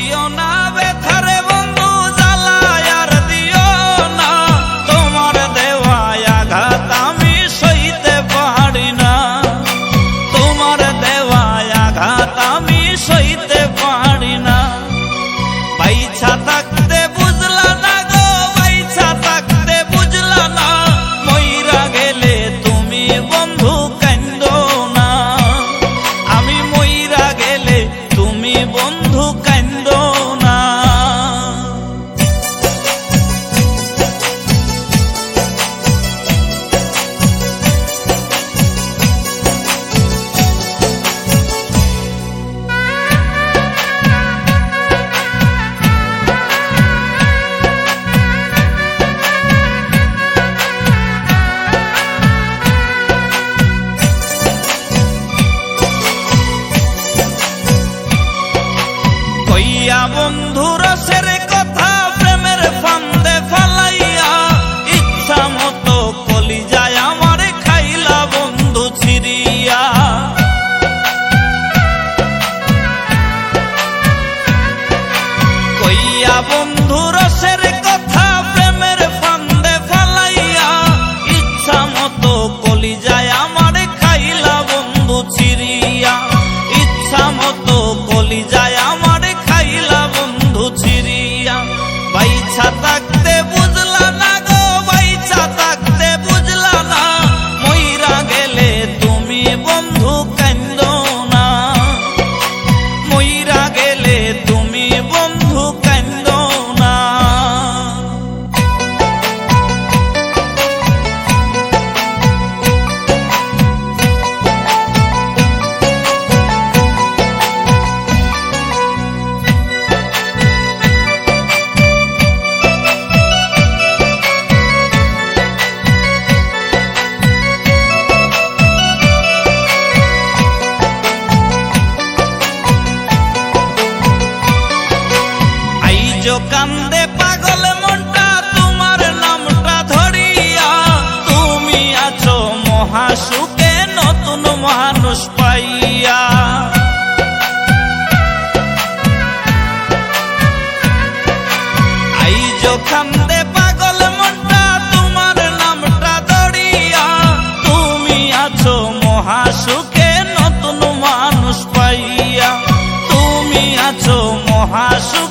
দিও না ব্যথারে বন্ধু, জ্বালায় আর দিও না। তোমার দেওয়ায় আঘাত আমি সইতে পারি না। তোমার দেওয়ায় আঘাত আমি সইতে পারি না। কইয়া বন্ধু রসের কথা প্রেমের ফান্দে ফালাইয়া, ইচ্ছা মতো কলি যায় আমার খাইলা বন্ধু ছিরিয়া কইয়া বন্ধু রসের কথা প্রেমের ফান্দে ফালাইয়া, ইচ্ছা মতো কলি যায় আমার খাইলা বন্ধু ছিরিয়া ইচ্ছা মতো কলি যায় আইজ কান্দে পাগল মনটা, তোমার নামটা ধরিয়া, তুমি আছো মহাসুখে নতুন মানুষ পাইয়া। কান্দে পাগল মনটা, তোমার নামটা ধরিয়া, তুমি আছো মহাসুখে নতুন মানুষ পাইয়া। তুমি আছো মহাসুখ